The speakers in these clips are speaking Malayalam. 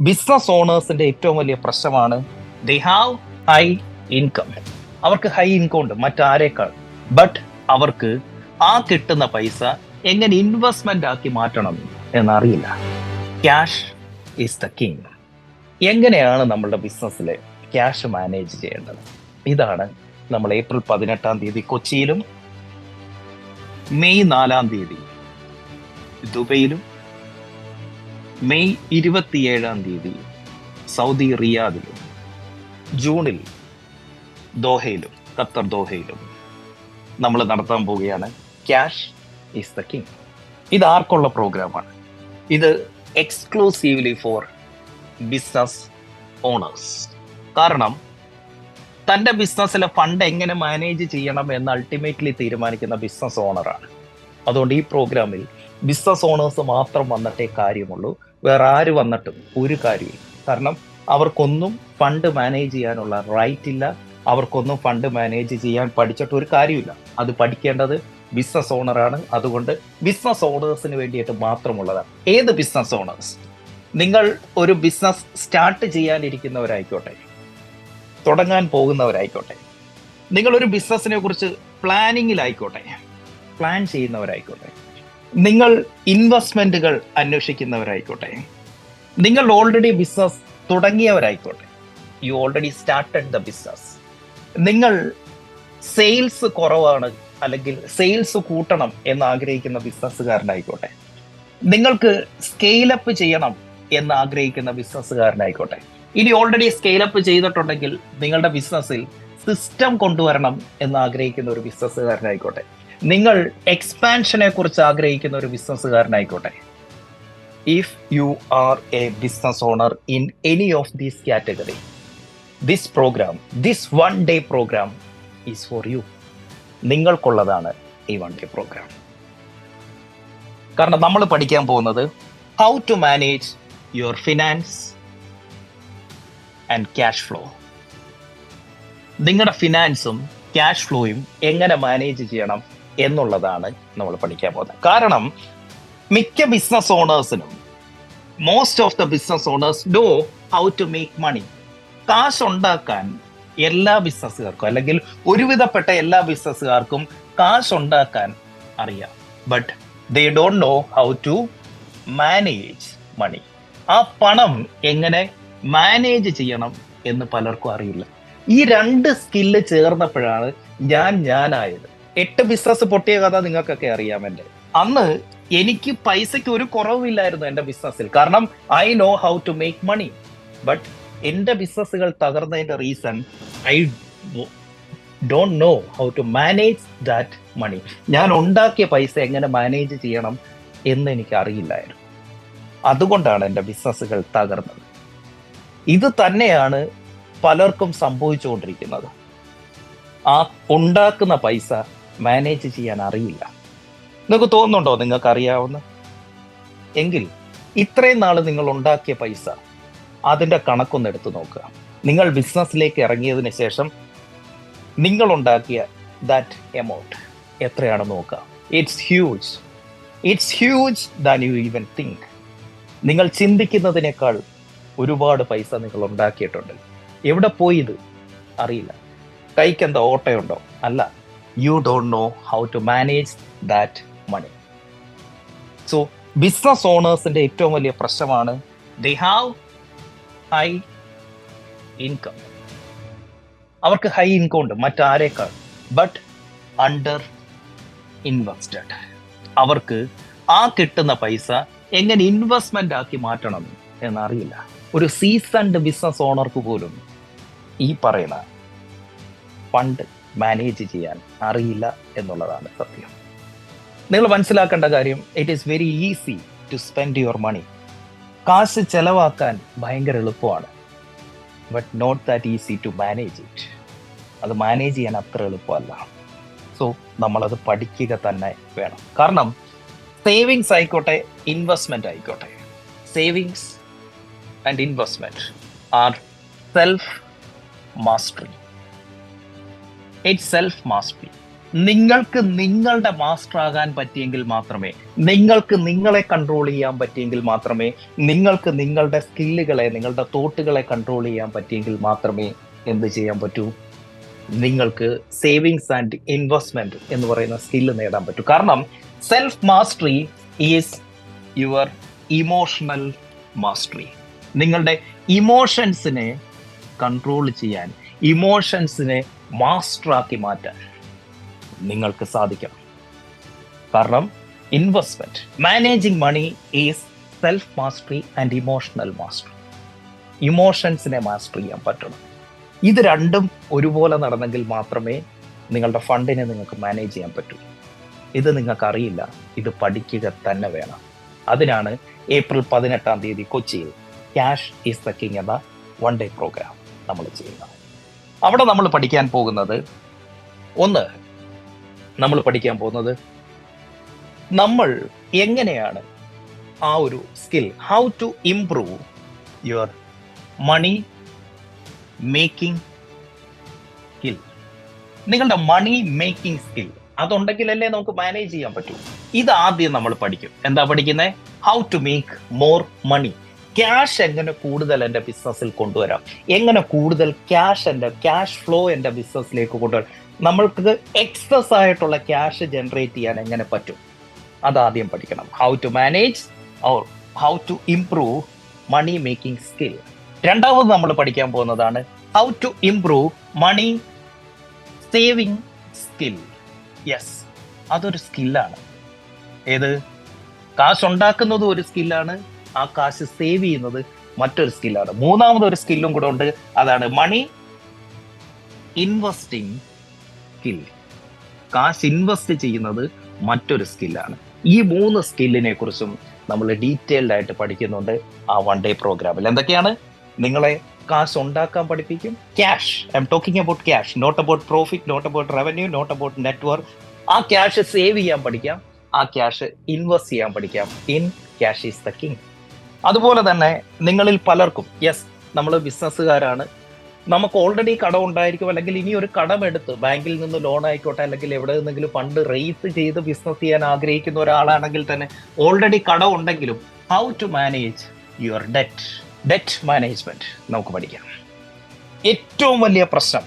ബിസിനസ് ഓണേഴ്സിന്റെ ഏറ്റവും വലിയ പ്രശ്നമാണ് ദേ ഹാവ് ഹൈ ഇൻകം അവർക്ക് ഹൈ ഇൻകം ഉണ്ട് മറ്റാരേക്കാൾ. ബട്ട് അവർക്ക് ആ കിട്ടുന്ന പൈസ എങ്ങനെ ഇൻവെസ്റ്റ്മെന്റ് ആക്കി മാറ്റണം എന്നറിയില്ല. ക്യാഷ് ഈസ് ദ കിങ് എങ്ങനെയാണ് നമ്മളുടെ ബിസിനസ്സിൽ ക്യാഷ് മാനേജ് ചെയ്യേണ്ടത്? ഇതാണ് നമ്മൾ ഏപ്രിൽ പതിനെട്ടാം തീയതി കൊച്ചിയിലും മെയ് നാലാം തീയതി ദുബൈയിലും മെയ് ഇരുപത്തിയേഴാം തീയതി സൗദി റിയാദിലും ജൂണിൽ ദോഹയിലും ഖത്തർ ദോഹയിലും നമ്മൾ നടത്താൻ പോവുകയാണ്. ക്യാഷ് ഈസ് ദ കിങ് ഇത് ആർക്കുള്ള പ്രോഗ്രാമാണ്? ഇത് എക്സ്ക്ലൂസീവ്ലി ഫോർ ബിസിനസ് ഓണേഴ്സ് കാരണം തന്റെ ബിസിനസ്സിലെ ഫണ്ട് എങ്ങനെ മാനേജ് ചെയ്യണം എന്ന് അൾട്ടിമേറ്റ്ലി തീരുമാനിക്കുന്ന ബിസിനസ് ഓണറാണ് അതുകൊണ്ട് ഈ പ്രോഗ്രാമിൽ ബിസിനസ് ഓണേഴ്സ് മാത്രം വന്നിട്ടേ കാര്യമുള്ളൂ. വേറെ ആര് വന്നിട്ടും ഒരു കാര്യമില്ല. കാരണം അവർക്കൊന്നും ഫണ്ട് മാനേജ് ചെയ്യാനുള്ള റൈറ്റ് ഇല്ല. അവർക്കൊന്നും ഫണ്ട് മാനേജ് ചെയ്യാൻ പഠിച്ചിട്ട് ഒരു കാര്യമില്ല. അത് പഠിക്കേണ്ടത് ബിസിനസ് ഓണറാണ് അതുകൊണ്ട് ബിസിനസ് ഓണേഴ്സിന് വേണ്ടിയിട്ട് മാത്രമുള്ളതാണ്. ഏത് ബിസിനസ് ഓണേഴ്സ് നിങ്ങൾ ഒരു ബിസിനസ് സ്റ്റാർട്ട് ചെയ്യാനിരിക്കുന്നവരായിക്കോട്ടെ. തുടങ്ങാൻ പോകുന്നവരായിക്കോട്ടെ. നിങ്ങളൊരു ബിസിനസ്സിനെ കുറിച്ച് പ്ലാനിങ്ങിലായിക്കോട്ടെ പ്ലാൻ ചെയ്യുന്നവരായിക്കോട്ടെ. നിങ്ങൾ ഇൻവെസ്റ്റ്മെന്റുകൾ അന്വേഷിക്കുന്നവരായിക്കോട്ടെ. നിങ്ങൾ already business തുടങ്ങിയവരായിക്കോട്ടെ. You already started the business നിങ്ങൾ സെയിൽസ് കുറവാണ് അല്ലെങ്കിൽ സെയിൽസ് കൂട്ടണം എന്ന് ആഗ്രഹിക്കുന്ന ബിസിനസ്സുകാരനായിക്കോട്ടെ നിങ്ങൾക്ക് സ്കെയിലപ്പ് ചെയ്യണം എന്ന് ആഗ്രഹിക്കുന്ന ബിസിനസ്സുകാരനായിക്കോട്ടെ ഇനി ഓൾറെഡി സ്കെയിലപ്പ് ചെയ്തിട്ടുണ്ടെങ്കിൽ നിങ്ങളുടെ ബിസിനസ്സിൽ സിസ്റ്റം കൊണ്ടുവരണം എന്ന് ആഗ്രഹിക്കുന്ന ഒരു ബിസിനസ്സുകാരനായിക്കോട്ടെ നിങ്ങൾ എക്സ്പാൻഷനെ കുറിച്ച് ആഗ്രഹിക്കുന്ന ഒരു ബിസിനസ്സുകാരനായിക്കോട്ടെ if you are a business owner in any of these category this program this one day program is for you നിങ്ങൾക്കുള്ളതാണ് ഈ വൺ ഡേ പ്രോഗ്രാം കാരണം നമ്മൾ പഠിക്കാൻ പോകുന്നത് how to manage your finance and cash flow നിങ്ങളുടെ ഫിനാൻസും ക്യാഷ് ഫ്ലോയും എങ്ങനെ മാനേജ് ചെയ്യണം? എന്നുള്ളതാണ് നമ്മൾ പഠിക്കാൻ പോകുന്നത്. കാരണം മിക്ക business ഓണേഴ്സിനും most of the business owners do how to make money കാശ് ഉണ്ടാക്കാൻ എല്ലാ ബിസിനസ്സുകാർക്കും അല്ലെങ്കിൽ ഒരുവിധപ്പെട്ട എല്ലാ ബിസിനസ്സുകാർക്കും കാശ് ഉണ്ടാക്കാൻ അറിയാം. But they don't know how to manage money ആ പണം എങ്ങനെ മാനേജ് ചെയ്യണം എന്ന് പലർക്കും അറിയില്ല. ഈ രണ്ട് സ്കില്ല് ചേർന്നപ്പോഴാണ് ഞാൻ ഞാനായത്. എട്ട് ബിസിനസ് പൊട്ടിയ കഥ നിങ്ങൾക്കൊക്കെ അറിയാം എന്റെ. അന്ന് എനിക്ക് പൈസയ്ക്ക് ഒരു കുറവില്ലായിരുന്നു എന്റെ ബിസിനസ്സിൽ കാരണം I know how to make money but എന്റെ ബിസിനസ്സുകൾ തകർന്നതിന്റെ reason I don't know how to manage that money ഞാൻ ഉണ്ടാക്കിയ പൈസ എങ്ങനെ മാനേജ് ചെയ്യണം എന്ന് എനിക്ക് അറിയില്ലായിരുന്നു അതുകൊണ്ടാണ് എന്റെ ബിസിനസ്സുകൾ തകർന്നത്. ഇത് തന്നെയാണ് പലർക്കും സംഭവിച്ചുകൊണ്ടിരിക്കുന്നത്. ആ ഉണ്ടാക്കുന്ന പൈസ മാനേജ് ചെയ്യാൻ അറിയില്ല നിങ്ങൾക്ക് തോന്നുന്നുണ്ടോ നിങ്ങൾക്ക് അറിയാവുന്ന എങ്കിൽ ഇത്രയും നാൾ നിങ്ങൾ ഉണ്ടാക്കിയ പൈസ അതിന്റെ കണക്കൊന്ന് എടുത്തു നോക്കുക. നിങ്ങൾ ബിസിനസ്സിലേക്ക് ഇറങ്ങിയതിന് ശേഷം നിങ്ങൾ ഉണ്ടാക്കിയ ദാറ്റ് എമൗണ്ട് എത്രയാണെന്ന് നോക്കുക. It's huge it's huge than you even think നിങ്ങൾ ചിന്തിക്കുന്നതിനേക്കാൾ ഒരുപാട് പൈസ നിങ്ങൾ ഉണ്ടാക്കിയിട്ടുണ്ട്. എവിടെ പോയി ഇത്? അറിയില്ല. കൈക്ക് എന്താ ഓട്ടയുണ്ടോ? അല്ല. You don't know how to manage that money so business ഓണേഴ്സിന്റെ ഏറ്റവും വലിയ പ്രശ്നമാണ് ദേ ഹാവ് ഹൈ ഇൻകം അവർക്ക് ഹൈ ഇൻകം ഉണ്ട് മറ്റാരേക്കാൾ. ബട്ട് അണ്ടർ ഇൻവെസ്റ്റഡ് അവർക്ക് ആ കിട്ടുന്ന പൈസ എങ്ങനെ ഇൻവെസ്റ്റ്മെന്റ് ആക്കി മാറ്റണം എന്നറിയില്ല. ഒരു സീസൺഡ് ബിസിനസ് ഓണർക്ക് പോലും ഈ പറയുന്ന ഫണ്ട് മാനേജ് ചെയ്യാൻ അറിയില്ല എന്നുള്ളതാണ് സത്യം. നിങ്ങൾ മനസ്സിലാക്കേണ്ട കാര്യം it is very easy to spend your money കാശ് ചെലവാക്കാൻ ഭയങ്കര എളുപ്പമാണ്. But not that easy to manage it അത് മാനേജ് ചെയ്യാൻ അത്ര എളുപ്പമല്ല. സോ നമ്മളത് പഠിക്കുക തന്നെ വേണം. കാരണം സേവിങ്സ് ആയിക്കോട്ടെ ഇൻവെസ്റ്റ്മെന്റ് ആയിക്കോട്ടെ. Savings and investment are self mastery it self mastery നിങ്ങൾക്ക് നിങ്ങളുടെ മാസ്റ്റർ ആകാൻ പറ്റിയെങ്കിൽ മാത്രമേ നിങ്ങൾക്ക് നിങ്ങളെ കൺട്രോൾ ചെയ്യാൻ പറ്റിയെങ്കിൽ മാത്രമേ നിങ്ങൾക്ക് നിങ്ങളുടെ സ്കില്ലുകളെ നിങ്ങളുടെ തോട്ടുകളെ കൺട്രോൾ ചെയ്യാൻ പറ്റിയെങ്കിൽ മാത്രമേ എന്ത് ചെയ്യാൻ പറ്റൂ? നിങ്ങൾക്ക് സേവിങ്സ് ആൻഡ് ഇൻവെസ്റ്റ്മെന്റ് എന്ന് പറയുന്ന സ്കില്ല് നേടാൻ പറ്റൂ. കാരണം self mastery is your emotional mastery നിങ്ങളുടെ ഇമോഷൻസിനെ കൺട്രോൾ ചെയ്യാൻ ഇമോഷൻസിനെ മാസ്റ്ററാക്കി മാറ്റാൻ നിങ്ങൾക്ക് സാധിക്കണം കാരണം investment managing money is self mastery and emotional mastery ഇമോഷൻസിനെ master ചെയ്യാൻ പറ്റണം. ഇത് രണ്ടും ഒരുപോലെ നടന്നെങ്കിൽ മാത്രമേ നിങ്ങളുടെ ഫണ്ടിനെ നിങ്ങൾക്ക് മാനേജ് ചെയ്യാൻ പറ്റൂ. ഇത് നിങ്ങൾക്ക് അറിയില്ല ഇത് പഠിക്കുക തന്നെ വേണം. അതിനാണ് ഏപ്രിൽ പതിനെട്ടാം തീയതി കൊച്ചിയിൽ ക്യാഷ് ഈസ് ദ കിങ് എന്ന വൺ ഡേ പ്രോഗ്രാം നമ്മൾ ചെയ്യുന്നത്. അവിടെ നമ്മൾ പഠിക്കാൻ പോകുന്നത്? ഒന്ന് നമ്മൾ പഠിക്കാൻ പോകുന്നത് നമ്മൾ എങ്ങനെയാണ് ആ ഒരു skill how to improve your money making skill നിങ്ങളുടെ മണി മേക്കിംഗ് സ്കിൽ അതുണ്ടെങ്കിലല്ലേ നമുക്ക് മാനേജ് ചെയ്യാൻ പറ്റൂ. ഇത് ആദ്യം നമ്മൾ പഠിക്കും. എന്താ പഠിക്കുന്നത് how to make more money cash എങ്ങനെ കൂടുതൽ എന്റെ ബിസിനസ്സിൽ കൊണ്ടുവരാം? എങ്ങനെ കൂടുതൽ ക്യാഷ് എന്റെ ക്യാഷ് ഫ്ലോ എന്റെ ബിസിനസ്സിലേക്ക് കൊണ്ടുവരാം? നമ്മൾക്ക് എക്സസ് ആയിട്ടുള്ള ക്യാഷ് ജനറേറ്റ് ചെയ്യാൻ എങ്ങനെ പറ്റും? അതാദ്യം പഠിക്കണം. How to manage or how to improve money making skill രണ്ടാമത് നമ്മൾ പഠിക്കാൻ പോകുന്നതാണ് how to improve money saving skill yes അതൊരു സ്കില്ലാണ് ഏത്? കാശ് ഉണ്ടാക്കുന്നതും ഒരു സ്കില്ലാണ് ആ കാശ് സേവ് ചെയ്യുന്നത് മറ്റൊരു സ്കില്ലാണ് മൂന്നാമത് ഒരു സ്കില്ലും കൂടെ ഉണ്ട്. അതാണ് മണി ഇൻവെസ്റ്റിംഗ് സ്കിൽ കാശ് ഇൻവെസ്റ്റ് ചെയ്യുന്നത് മറ്റൊരു സ്കില്ലാണ് ഈ മൂന്ന് സ്കില്ലിനെ കുറിച്ചും നമ്മൾ ഡീറ്റെയിൽഡ് ആയിട്ട് പഠിക്കുന്നുണ്ട് ആ വൺ ഡേ പ്രോഗ്രാമിൽ എന്തൊക്കെയാണ്? നിങ്ങളെ കാശ് ഉണ്ടാക്കാൻ പഠിപ്പിക്കും. Cash I'm talking about cash not about profit not about revenue not about network ആ ക്യാഷ് സേവ് ചെയ്യാൻ പഠിക്കാം. ആ ക്യാഷ് ഇൻവെസ്റ്റ് ചെയ്യാൻ പഠിക്കാം. In cash is the king അതുപോലെ തന്നെ നിങ്ങളിൽ പലർക്കും യെസ് നമ്മൾ ബിസിനസ്സുകാരാണ് നമുക്ക് ഓൾറെഡി കടം ഉണ്ടായിരിക്കും അല്ലെങ്കിൽ ഇനി ഒരു കടം എടുത്ത് ബാങ്കിൽ നിന്ന് ലോൺ ആയിക്കോട്ടെ അല്ലെങ്കിൽ എവിടെ നിന്നെങ്കിലും ഫണ്ട് റേസ് ചെയ്ത് ബിസിനസ് ചെയ്യാൻ ആഗ്രഹിക്കുന്ന ഒരാളാണെങ്കിൽ തന്നെ ഓൾറെഡി കടം ഉണ്ടെങ്കിലും how to manage your debt debt management നമുക്ക് പഠിക്കാം. ഏറ്റവും വലിയ പ്രശ്നം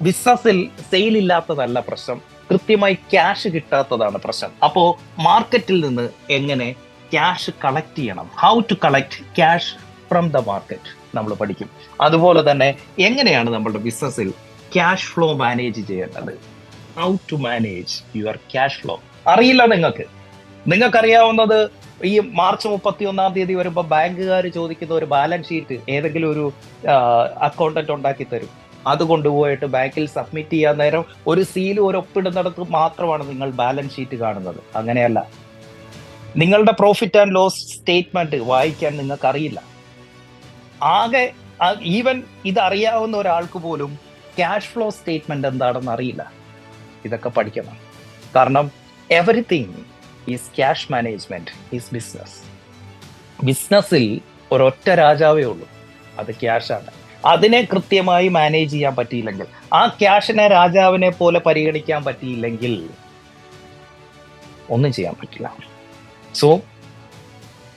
ബിസിനസ്സിൽ സെയിൽ ഇല്ലാത്തതല്ല പ്രശ്നം കൃത്യമായി ക്യാഷ് കിട്ടാത്തതാണ് പ്രശ്നം. അപ്പോൾ മാർക്കറ്റിൽ നിന്ന് എങ്ങനെ ക്യാഷ് കളക്ട് ചെയ്യണം. How to collect cash from the market നമ്മൾ പഠിക്കും. അതുപോലെ തന്നെ എങ്ങനെയാണ് നമ്മളുടെ ബിസിനസ്സിൽ ക്യാഷ് ഫ്ലോ മാനേജ് ചെയ്യേണ്ടത്? How to manage your cash flow അറിയില്ല നിങ്ങൾക്ക്. നിങ്ങൾക്കറിയാവുന്നത് ഈ മാർച്ച് മുപ്പത്തി ഒന്നാം തീയതി വരുമ്പോൾ ബാങ്കുകാർ ചോദിക്കുന്ന ഒരു ബാലൻസ് ഷീറ്റ് ഏതെങ്കിലും ഒരു അക്കൗണ്ടന്റ് ഉണ്ടാക്കി തരും. അത് കൊണ്ടുപോയിട്ട് ബാങ്കിൽ സബ്മിറ്റ് ചെയ്യാൻ നേരം ഒരു സീലും ഒരു ഒപ്പിടുന്നിടത്ത് മാത്രമാണ് നിങ്ങൾ ബാലൻസ് ഷീറ്റ് കാണുന്നത്. അങ്ങനെയല്ല. നിങ്ങളുടെ പ്രോഫിറ്റ് ആൻഡ് ലോസ് സ്റ്റേറ്റ്മെന്റ് വായിക്കാൻ നിങ്ങൾക്ക് അറിയില്ല ആകെ ഈവൻ ഇത് അറിയാവുന്ന ഒരാൾക്ക് പോലും ക്യാഷ് ഫ്ലോ സ്റ്റേറ്റ്മെന്റ് എന്താണെന്ന് അറിയില്ല. ഇതൊക്കെ പഠിക്കണം. കാരണം everything is cash management is business ബിസിനസ്സിൽ ഒരൊറ്റ രാജാവേ ഉള്ളൂ. അത് ക്യാഷാണ് അതിനെ കൃത്യമായി മാനേജ് ചെയ്യാൻ പറ്റിയില്ലെങ്കിൽ ആ ക്യാഷിനെ രാജാവിനെ പോലെ പരിഗണിക്കാൻ പറ്റിയില്ലെങ്കിൽ ഒന്നും ചെയ്യാൻ പറ്റില്ല. സോ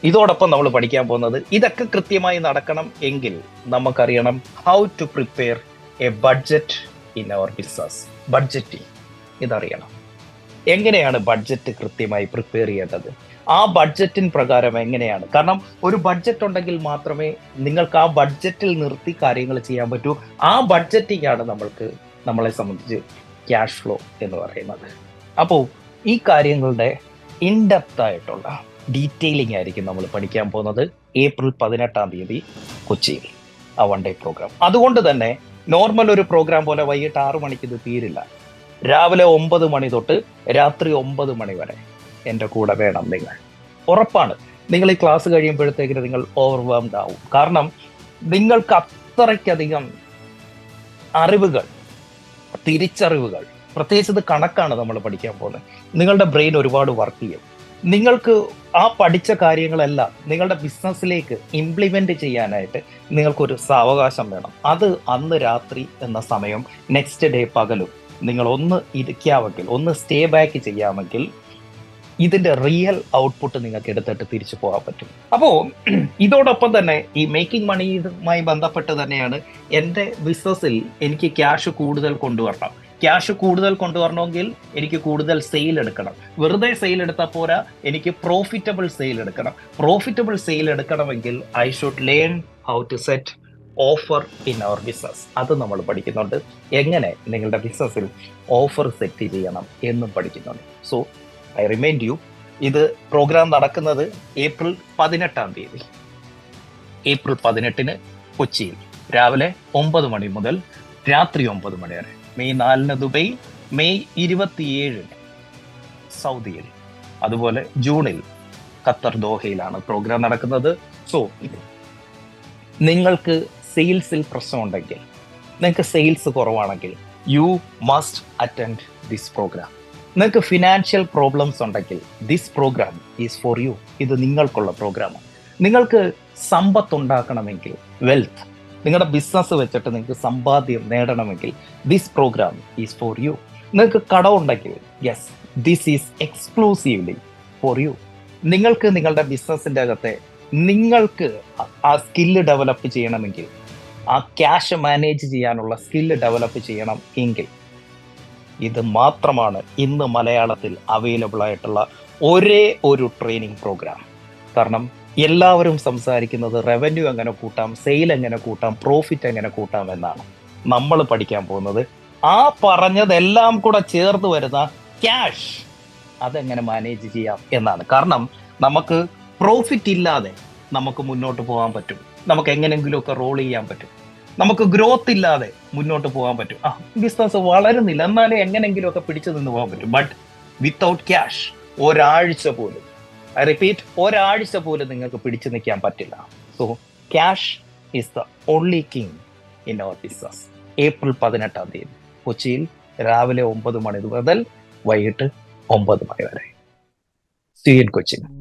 ഇതോടൊപ്പം നമ്മൾ പഠിക്കാൻ പോകുന്നത് ഇതൊക്കെ കൃത്യമായി നടക്കണം എങ്കിൽ നമുക്കറിയണം how to prepare a budget in our business budgeting ഇതറിയണം. എങ്ങനെയാണ് ബഡ്ജറ്റ് കൃത്യമായി പ്രിപ്പയർ ചെയ്യേണ്ടത്? ആ ബഡ്ജറ്റിൻ പ്രകാരം എങ്ങനെയാണ്? കാരണം ഒരു ബഡ്ജറ്റ് ഉണ്ടെങ്കിൽ മാത്രമേ നിങ്ങൾക്ക് ആ ബഡ്ജറ്റിൽ നിർത്തി കാര്യങ്ങൾ ചെയ്യാൻ പറ്റൂ. ആ ബഡ്ജറ്റിംഗ് ആണ് നമ്മൾക്ക് നമ്മളെ സംബന്ധിച്ച് ക്യാഷ് ഫ്ലോ എന്ന് പറയുന്നത്. അപ്പോൾ ഈ കാര്യങ്ങളുടെ ഇൻഡെപ്ത് ആയിട്ടുള്ള ഡീറ്റെയിലിംഗ് ആയിരിക്കും നമ്മൾ പഠിക്കാൻ പോകുന്നത്. ഏപ്രിൽ പതിനെട്ടാം തീയതി കൊച്ചിയിൽ. ആ വൺ ഡേ പ്രോഗ്രാം അതുകൊണ്ട് തന്നെ നോർമൽ ഒരു പ്രോഗ്രാം പോലെ വൈകിട്ട് ആറു മണിക്ക് ഇത് തീരില്ല. രാവിലെ ഒമ്പത് മണി തൊട്ട് രാത്രി ഒമ്പത് മണി വരെ എന്റെ കൂടെ വേണം നിങ്ങൾ. ഉറപ്പാണ്. നിങ്ങൾ ഈ ക്ലാസ് കഴിയുമ്പോഴത്തേക്കിന് നിങ്ങൾ ഓവർവേംഡ് ആവും. കാരണം നിങ്ങൾക്ക് അത്രയ്ക്കധികം അറിവുകൾ തിരിച്ചറിവുകൾ പ്രത്യേകിച്ച് ഇത് കണക്കാണ് നമ്മൾ പഠിക്കാൻ പോകുന്നത്. നിങ്ങളുടെ ബ്രെയിൻ ഒരുപാട് വർക്ക് ചെയ്യും. നിങ്ങൾക്ക് ആ പഠിച്ച കാര്യങ്ങളെല്ലാം നിങ്ങളുടെ ബിസിനസ്സിലേക്ക് ഇംപ്ലിമെന്റ് ചെയ്യാനായിട്ട് നിങ്ങൾക്കൊരു സാവകാശം വേണം. അത് അന്ന് രാത്രി എന്ന സമയം നെക്സ്റ്റ് ഡേ പകലും. നിങ്ങൾ ഒന്ന് ഇരിക്കാമെങ്കിൽ ഒന്ന് സ്റ്റേ ബാക്ക് ചെയ്യാമെങ്കിൽ ഇതിന്റെ റിയൽ ഔട്ട്പുട്ട് നിങ്ങൾക്ക് എടുത്തിട്ട് തിരിച്ചു പോകാൻ പറ്റും. അപ്പോൾ ഇതോടൊപ്പം തന്നെ ഈ മേക്കിംഗ് മണിയുമായി ബന്ധപ്പെട്ട് തന്നെയാണ് എന്റെ ബിസിനസ്സിൽ എനിക്ക് ക്യാഷ് കൂടുതൽ കൊണ്ടുവരണം. ക്യാഷ് കൂടുതൽ കൊണ്ടുവരണമെങ്കിൽ എനിക്ക് കൂടുതൽ സെയിൽ എടുക്കണം. വെറുതെ സെയിൽ എടുത്താൽ പോരാ എനിക്ക് പ്രോഫിറ്റബിൾ സെയിൽ എടുക്കണം. പ്രോഫിറ്റബിൾ സെയിൽ എടുക്കണമെങ്കിൽ I should learn how to set offer in our business അത് നമ്മൾ പഠിക്കുന്നുണ്ട്. എങ്ങനെ നിങ്ങളുടെ ബിസിനസ്സിൽ ഓഫർ സെറ്റ് ചെയ്യണം എന്നും പഠിക്കുന്നുണ്ട്. സോ ഐ റിമൈൻഡ് യു ഇത് പ്രോഗ്രാം നടക്കുന്നത് ഏപ്രിൽ പതിനെട്ടാം തീയതി. ഏപ്രിൽ പതിനെട്ടിന് കൊച്ചിയിൽ. രാവിലെ ഒമ്പത് മണി മുതൽ രാത്രി ഒമ്പത് മണി വരെ. മെയ് നാലിന് ദുബൈ മെയ് ഇരുപത്തിയേഴിന് സൗദിയിൽ. അതുപോലെ ജൂണിൽ ഖത്തർ ദോഹയിലാണ് പ്രോഗ്രാം നടക്കുന്നത്. സോ നിങ്ങൾക്ക് സെയിൽസിൽ പ്രശ്നമുണ്ടെങ്കിൽ നിങ്ങൾക്ക് സെയിൽസ് കുറവാണെങ്കിൽ you must attend this program നിങ്ങൾക്ക് ഫിനാൻഷ്യൽ പ്രോബ്ലംസ് ഉണ്ടെങ്കിൽ this program is for you ഇത് നിങ്ങൾക്കുള്ള പ്രോഗ്രാമാണ് നിങ്ങൾക്ക് സമ്പത്ത് ഉണ്ടാക്കണമെങ്കിൽ വെൽത്ത് നിങ്ങളുടെ ബിസിനസ് വെച്ചിട്ട് നിങ്ങൾക്ക് സമ്പാദ്യം നേടണമെങ്കിൽ this program is for you നിങ്ങൾക്ക് കടമുണ്ടെങ്കിൽ yes this is exclusively for you നിങ്ങൾക്ക് നിങ്ങളുടെ ബിസിനസ്സിന്റെ അകത്തെ നിങ്ങൾക്ക് ആ സ്കില്ല് ഡെവലപ്പ് ചെയ്യണമെങ്കിൽ ആ ക്യാഷ് മാനേജ് ചെയ്യാനുള്ള സ്കില്ല് ഡെവലപ്പ് ചെയ്യണം എങ്കിൽ ഇത് മാത്രമാണ് ഇന്ന് മലയാളത്തിൽ അവൈലബിൾ ആയിട്ടുള്ള ഒരേ ഒരു ട്രെയിനിങ് പ്രോഗ്രാം കാരണം എല്ലാവരും സംസാരിക്കുന്നത് റവന്യൂ എങ്ങനെ കൂട്ടാം സെയിൽ എങ്ങനെ കൂട്ടാം പ്രോഫിറ്റ് എങ്ങനെ കൂട്ടാം എന്നാണ് നമ്മൾ പഠിക്കാൻ പോകുന്നത്. ആ പറഞ്ഞതെല്ലാം കൂടെ ചേർത്ത് വരുന്ന ക്യാഷ് അതെങ്ങനെ മാനേജ് ചെയ്യാം എന്നാണ്. കാരണം നമുക്ക് പ്രോഫിറ്റ് ഇല്ലാതെ നമുക്ക് മുന്നോട്ട് പോകാൻ പറ്റും. നമുക്ക് എങ്ങനെയെങ്കിലുമൊക്കെ റോൾ ചെയ്യാൻ പറ്റും. നമുക്ക് ഗ്രോത്ത് ഇല്ലാതെ മുന്നോട്ട് പോകാൻ പറ്റും. ആ ബിസിനസ് വളരുന്നില്ല. എന്നാലും എങ്ങനെയെങ്കിലുമൊക്കെ പിടിച്ചു നിന്ന് പോകാൻ പറ്റും. ബട്ട് വിത്തൗട്ട് ക്യാഷ് ഒരാഴ്ച പോലും റിപ്പീറ്റ് ഒരാഴ്ച പോലും നിങ്ങൾക്ക് പിടിച്ചു നിൽക്കാൻ പറ്റില്ല. So cash is the only king in our business April പതിനെട്ടാം തീയതി കൊച്ചിയിൽ രാവിലെ ഒമ്പത് മണി മുതൽ വൈകിട്ട് ഒമ്പത് മണി വരെ. C N Cochin